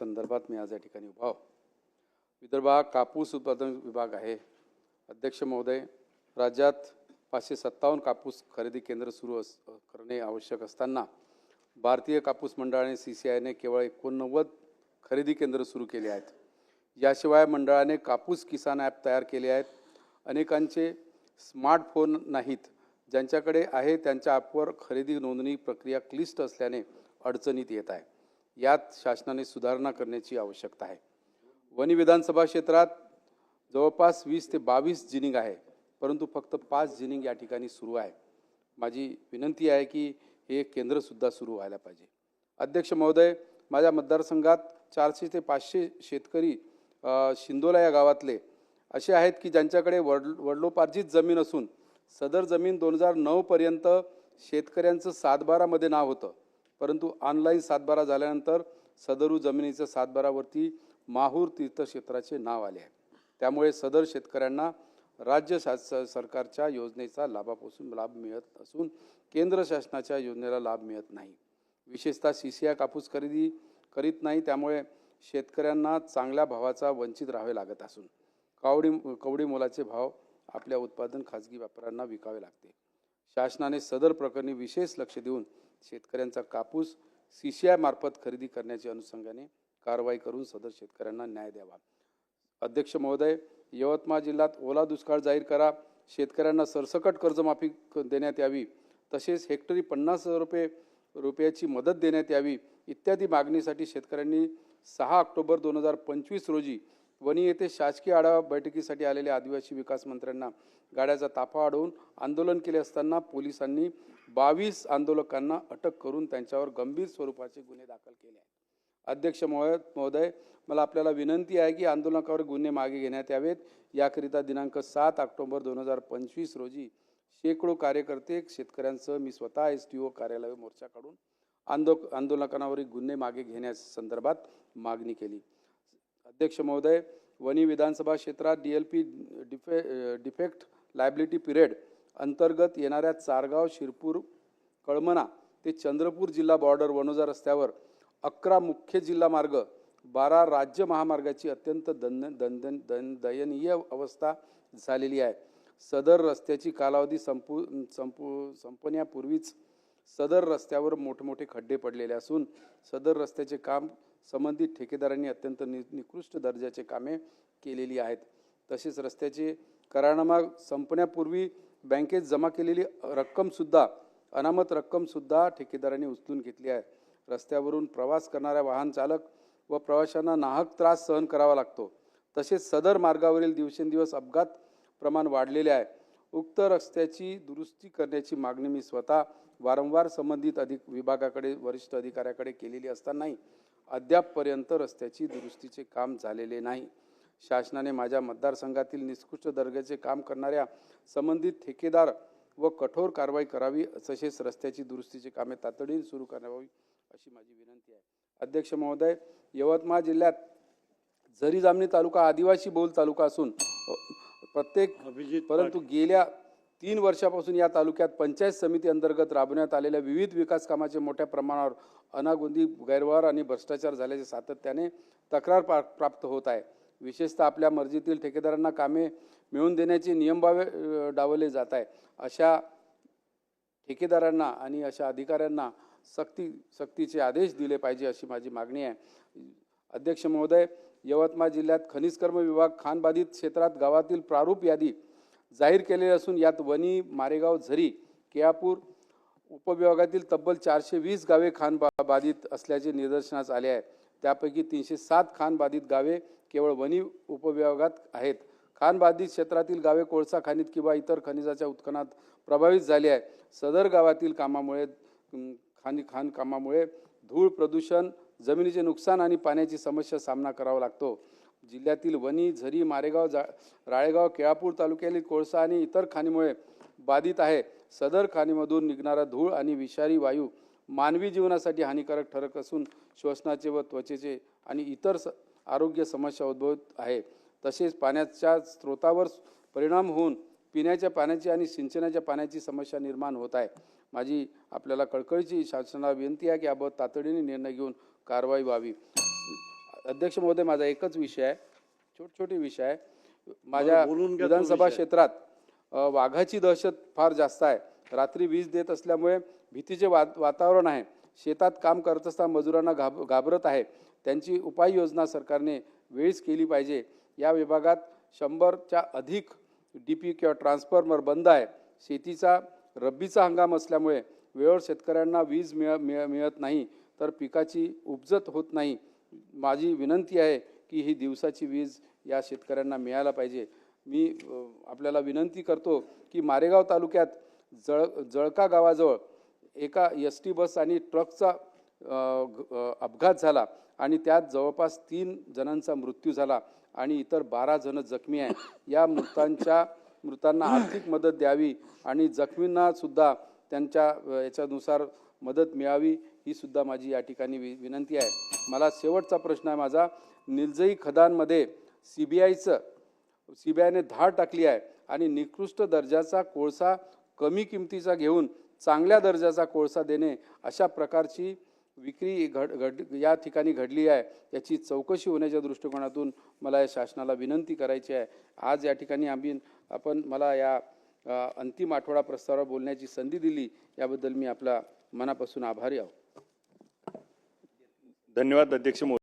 संदर्भात मी आज या ठिकाणी उभा आहो. विदर्भ हा कापूस उत्पादन विभाग आहे. अध्यक्ष महोदय राज्यात पाचशे सत्तावन्न कापूस खरेदी केंद्र सुरू अस करणे आवश्यक असताना भारतीय कापूस मंडळाने सी सी आयने केवळ एकोणनव्वद खरेदी केंद्र सुरू केले आहेत. याशिवाय मंडळाने कापूस किसान ॲप तयार केले आहेत. अनेकांचे स्मार्टफोन नाहीत. ज्यांच्याकडे आहे त्यांच्या ॲपवर खरेदी नोंदणी प्रक्रिया क्लिष्ट असल्याने अडचणीत येत आहे. यात शासनाने सुधारणा करण्याची आवश्यकता आहे. वनी विधानसभा क्षेत्रात जवळपास वीस ते बावीस जिनिंग आहे परंतु फक्त पाच जिनिंग या ठिकाणी सुरू आहे. माझी विनंती आहे की हे केंद्रसुद्धा सुरू व्हायला पाहिजे. अध्यक्ष महोदय माझ्या मतदारसंघात चारशे ते पाचशे शेतकरी शिंदोला या गावातले. असे आहेत की ज्यांच्याकडे वड वडलोपार्जित जमीन असून सदर जमीन दोन हजार नऊपर्यंत शेतकऱ्यांचं सातबारामध्ये नाव होतं. परंतु ऑनलाईन सातबारा झाल्यानंतर सदरू जमिनीचं सातबारावरती माहूर तीर्थक्षेत्राचे नाव आले आहे. त्यामुळे सदर शेतकऱ्यांना राज्य शास सरकारच्या योजनेचा लाभापासून लाभ मिळत असून केंद्र शासनाच्या योजनेला लाभ मिळत नाही. विशेषतः सी सी आय कापूस खरेदी करीत नाही त्यामुळे शेतकऱ्यांना चांगल्या भावाचा वंचित राहावे लागत असून. कावडी कवडी मोलाचे भाव आपल्या उत्पादन खाजगी व्यापाऱ्यांना विकावे लागते. शासनाने सदर प्रकरणी विशेष लक्ष देऊन शेतकऱ्यांचा कापूस सी सी आय मार्फत खरेदी करण्याच्या अनुषंगाने कारवाई करून सदर शेतकऱ्यांना न्याय द्यावा. अध्यक्ष महोदय यवतमाळ जिल्ह्यात ओला दुष्काळ जाहीर करा. शेतकऱ्यांना सरसकट कर्जमाफी क- देण्यात यावी. तसेच हेक्टरी पन्नास हजार रुपये रुपयाची मदत देण्यात यावी इत्यादी मागणीसाठी शेतकऱ्यांनी सहा ऑक्टोबर दोन हजार पंचवीस रोजी वणी येथे शासकीय आढावा बैठकीसाठी आलेल्या आदिवासी विकास मंत्र्यांना गाड्याचा ताफा अडवून आंदोलन केले असताना पोलिसांनी बावीस आंदोलकांना अटक करून त्यांच्यावर गंभीर स्वरूपाचे गुन्हे दाखल केले आहेत. अध्यक्ष महोदय महोदय मला आपल्याला विनंती आहे की आंदोलकावर गुन्हे मागे घेण्यात यावेत. याकरिता दिनांक सात ऑक्टोबर दोन हजार पंचवीस रोजी शेकडो कार्यकर्ते शेतकऱ्यांसह मी स्वतः एस टी ओ कार्यालय मोर्चा काढून आंदो आंदोलकांवरील गुन्हे मागे घेण्यास संदर्भात मागणी केली. अध्यक्ष महोदय वणी विधानसभा क्षेत्रात डी एल पी डिफे डिफेक्ट लायबिलिटी पिरियड अंतर्गत येणाऱ्या चारगाव शिरपूर कळमना ते चंद्रपूर जिल्हा बॉर्डर वनोजा रस्त्यावर अकरा मुख्य जिल्हा मार्ग बारा राज्य महामार्गाची अत्यंत दन दन दन दयनीय अवस्था झालेली आहे. सदर रस्त्याची कालावधी संपू संपू संपण्यापूर्वीच सदर रस्त्यावर मोठमोठे खड्डे पडलेले असून सदर रस्त्याचे काम संबंधित ठेकेदारांनी अत्यंत नि निकृष्ट दर्जाचे कामे केलेली आहेत. तसेच रस्त्याचे करारनामा संपण्यापूर्वी बँकेत जमा केलेली रक्कमसुद्धा अनामत रक्कमसुद्धा ठेकेदारांनी उचलून घेतली आहे. रस्त्यावरून प्रवास करणाऱ्या वाहन चालक व प्रवाशांना नाहक त्रास सहन करावा लागतो. तसेच सदर मार्गावरील दिवसेंदिवस अपघात प्रमाण वाढलेले आहे. उक्त रस्त्याची दुरुस्ती करण्याची मागणी मी स्वतः वारंवार संबंधित अधिक विभागाकडे वरिष्ठ अधिकाऱ्याकडे केलेली असतानाही अद्यापपर्यंत रस्त्याची दुरुस्तीचे काम झालेले नाही. शासनाने माझ्या मतदारसंघातील निकृष्ट दर्जाचे काम करणाऱ्या संबंधित ठेकेदार व कठोर कारवाई करावी तसेच रस्त्याची दुरुस्तीची कामे तातडीने सुरू करावी अशी माझी विनंती आहे. अध्यक्ष महोदय यवतमाळ जिल्ह्यात झरी जामणी तालुका आदिवासी बहुल तालुका असून प्रत्येक परंतु गेल्या तीन वर्षापासून या तालुक्यात पंचायत समिती अंतर्गत राबवण्यात आलेल्या विविध विकास कामाचे मोठ्या प्रमाणावर अनागोंदी गैरव्यवहार आणि भ्रष्टाचार झाल्याचे सातत्याने तक्रार पा प्राप्त होत आहे. विशेषतः आपल्या मर्जीतील ठेकेदारांना कामे मिळवून देण्याचे नियम बावे डावले जात आहे. अशा ठेकेदारांना आणि अशा अधिकाऱ्यांना सक्ती सक्तीचे आदेश दिले पाहिजे अशी माझी मागणी आहे. अध्यक्ष महोदय यवतमाळ जिल्ह्यात खनिज कर्म विभाग खानबाधित क्षेत्रात गावातील प्रारूप यादी जाहीर केलेले असून यात वणी मारेगाव झरी केळापूर उपविभागातील तब्बल चारशे वीस गावे खान बा बाधित असल्याचे निदर्शनास आले आहे. त्यापैकी तीनशे सात खान बाधित गावे केवळ वणी उपविभागात आहेत. खान बाधित क्षेत्रातील गावे कोळसा खाणीत किंवा इतर खनिजाच्या उत्खनात प्रभावित झाली आहे. सदर गावातील कामामुळे खाणी खाण कामामुळे धूळ प्रदूषण जमिनीचे नुकसान आणि पाण्याची समस्या सामना करावा लागतो. जिल्ह्यातील वणी झरी मारेगाव जा राळेगाव केळापूर तालुक्यातील कोळसा आणि इतर खाणीमुळे बाधित आहे. सदर खाणीमधून निघणारा धूळ आणि विषारी वायू मानवी जीवनासाठी हानिकारक ठरत असून श्वसनाचे व त्वचेचे आणि इतर स आरोग्य समस्या उद्भवत आहे. तसेच पाण्याच्या स्रोतावर परिणाम होऊन पिण्याच्या पाण्याची आणि सिंचनाच्या पाण्याची समस्या निर्माण होत आहे. माझी आपल्याला कळकळीची शासनाला विनंती आहे की याबाबत तातडीने निर्णय घेऊन कारवाई व्हावी. अध्यक्ष महोदय माझा एकच विषय आहे छोट छोटे विषय आहे. माझ्या विधानसभा. क्षेत्रात वाघाची दहशत फार जास्त आहे. रात्री वीज देत असल्यामुळे भीतीचे वा वातावरण आहे. शेतात काम करत असताना मजुरांना घाब घाबरत आहे. त्यांची उपाययोजना सरकारने वेळीच केली पाहिजे. या विभागात शंभरच्या अधिक डी पी किंवा ट्रान्सफॉर्मर बंद आहे. शेतीचा रब्बीचा हंगाम असल्यामुळे वेळेवर शेतकऱ्यांना वीज मिळ मिळ मिळत नाही. तर पिकाची उपजत होत नाही. माझी विनंती आहे की ही दिवसाची वीज या शेतकऱ्यांना मिळायला पाहिजे. मी आपल्याला विनंती करतो की मारेगाव तालुक्यात जळ जळका गावाजवळ एका एस टी बस आणि ट्रकचा अपघात झाला आणि त्यात जवळपास तीन जणांचा मृत्यू झाला आणि इतर बारा जण जखमी आहे या मृतांच्या मृतांना आर्थिक मदत द्यावी आणि जखमींनासुद्धा त्यांच्या याच्यानुसार मदत मिळावी. ही सुद्धा माझी या ठिकाणी वि विनंती आहे. मला शेवटचा प्रश्न आहे माझा. निलजई खदानमध्ये सी बी आयचं सी बी आयने धाड टाकली आहे आणि निकृष्ट दर्जाचा कोळसा कमी किमतीचा घेऊन चांगल्या दर्जाचा कोळसा देणे अशा प्रकारची विक्री घड घड या ठिकाणी घडली आहे. याची चौकशी होण्याच्या दृष्टिकोनातून मला या शासनाला विनंती करायची आहे. आज या ठिकाणी आम्ही आपण मला या अंतिम आठवडा प्रस्तावावर बोलण्याची संधी दिली. याबद्दल मी आपला मनापासून आभारी आहो. धन्यवाद अध्यक्ष महोदय.